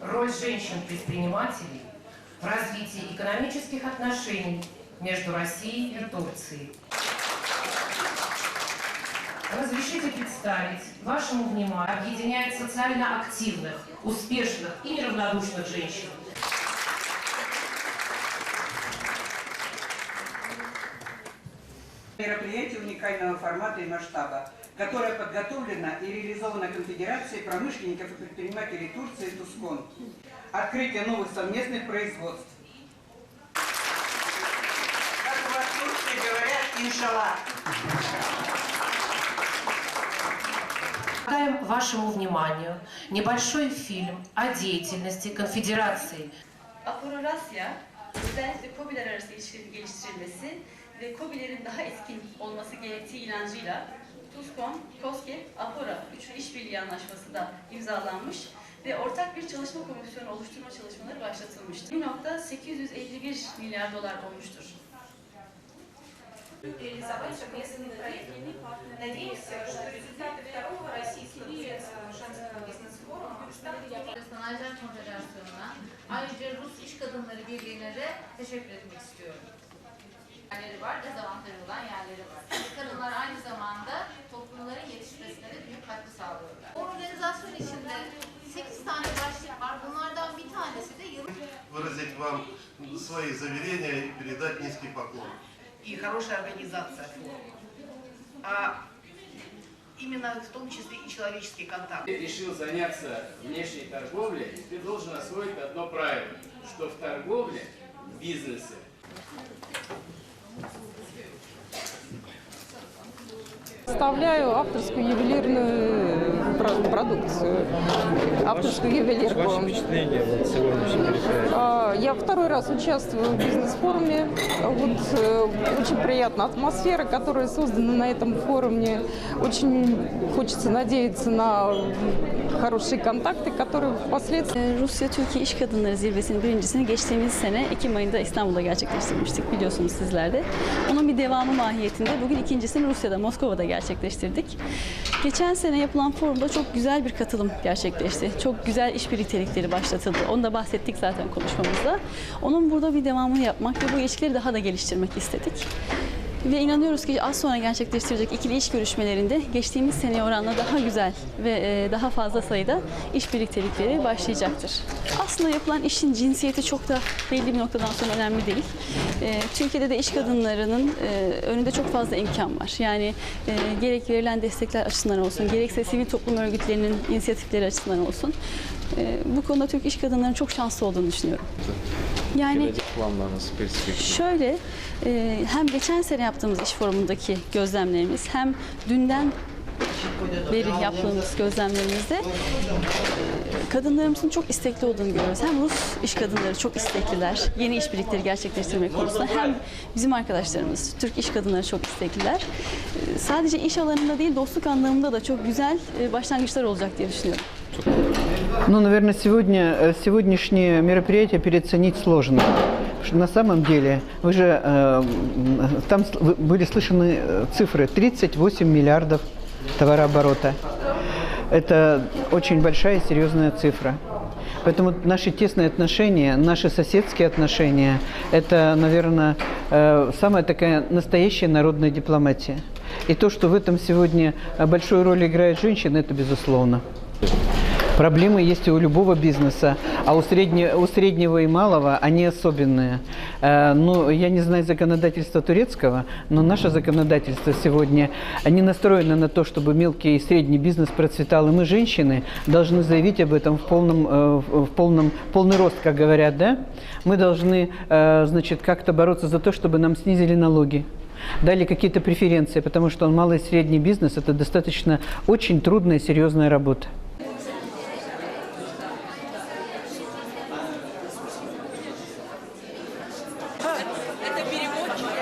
Роль женщин-предпринимателей в развитии экономических отношений между Россией и Турцией. Разрешите представить вашему вниманию объединяет социально активных, успешных и неравнодушных женщин. Мероприятие уникального формата и масштаба, которое подготовлено и реализовано Конфедерацией промышленников и предпринимателей Турции «Тускон». Открытие новых совместных производств. Как у вас в Турции говорят, иншаллах. Предлагаем вашему вниманию небольшой фильм о деятельности Конфедерации Apororasya, özellikle KOBİ'ler arası ilişkilerin geliştirilmesi ve KOBİ'lerin daha etkin olması gerektiği inancıyla TUSKON, KOSGEB, APORA üçlü işbirliği anlaşması da imzalanmış ve ortak bir çalışma komisyonu oluşturma çalışmaları başlatılmıştır. 1.851 milyar dolar olmuştur. реализовать совместный проект. Надеемся, что результаты второго российского женского бизнес-форума станут Sanayiler Konfederasyonu'na ayrıca Rus İş Kadınları Birliği'ne de teşekkür etmek istiyorum. Yerleri var, dezavantajı olan yerleri var. Kadınlar aynı zamanda toplumların yetişmesine de büyük katkı sağlıyorlar. Bu organizasyon içinde 8 tane başlık var. Bunlardan bir tanesi de yıl выразить вам свои заверения и передать низкий поклон. и хорошая организация форума, а именно в том числе и человеческий контакт. Ты решил заняться внешней торговлей, ты должен освоить одно правило, что в торговле, в бизнесе Представляю авторскую ювелирную про- продукцию, авторскую ювелирку. Ваши впечатления вот сегодняшнем мероприятии? А, Я второй раз участвую в бизнес-форуме. Вот, э, очень приятная атмосфера, которая создана на этом форуме. Очень хочется надеяться на хорошие контакты, которые впоследствии Ee, Rusya-Türkiye İş Kadınları Zirvesi'nin birincisini geçtiğimiz sene Ekim ayında İstanbul'da gerçekleştirmiştik biliyorsunuz sizler de. Onun bir devamı mahiyetinde bugün ikincisini Rusya'da, Moskova'da gerçekleştirdik. Geçen sene yapılan forumda çok güzel bir katılım gerçekleşti. Çok güzel iş birliktelikleri başlatıldı. Onu da bahsettik zaten konuşmamızda. Onun burada bir devamını yapmak ve bu ilişkileri daha da geliştirmek istedik. Ve inanıyoruz ki az sonra gerçekleştirecek ikili iş görüşmelerinde geçtiğimiz seneye oranla daha güzel ve e, daha fazla sayıda iş birliktelikleri başlayacaktır. Aslında yapılan işin cinsiyeti çok da belli bir noktadan sonra önemli değil. E, Türkiye'de de iş kadınlarının e, önünde çok fazla imkan var. Yani gerek verilen destekler açısından olsun, gerekse sivil toplum örgütlerinin inisiyatifleri açısından olsun. Bu konuda Türk iş kadınlarının çok şanslı olduğunu düşünüyorum. Yani Gelecek planlarınız, perspektif. Şöyle, hem geçen sene yaptığımız iş forumundaki gözlemlerimiz hem dünden beri yaptığımız gözlemlerimizde e, kadınlarımızın çok istekli olduğunu görüyoruz. Hem Rus iş kadınları çok istekliler, yeni işbirlikleri gerçekleştirmek konusunda hem bizim arkadaşlarımız, Türk iş kadınları çok istekliler. E, Sadece iş alanında değil, dostluk anlamında da çok güzel e, başlangıçlar olacak diye düşünüyorum. Ну, наверное, сегодня, э, сегодняшнее мероприятие переоценить сложно. На самом деле, вы же, э, там были слышаны э, цифры 38 миллиардов товарооборота. Это очень большая и серьезная цифра. Поэтому наши тесные отношения, наши соседские отношения, это, наверное, э, самая такая настоящая народная дипломатия. И то, что в этом сегодня большую роль играет женщина, это безусловно. Проблемы есть у любого бизнеса, а у, средне- у среднего и малого они особенные. Э, Ну, я не знаю законодательства турецкого, но наше законодательство сегодня не настроено на то, чтобы мелкий и средний бизнес процветал. И мы, женщины, должны заявить об этом в полном, э, в полном, полный рост, как говорят, да? Мы должны, э, значит, как-то бороться за то, чтобы нам снизили налоги дали какие-то преференции, потому что малый и средний бизнес – это достаточно очень трудная серьезная работа. это переводчик.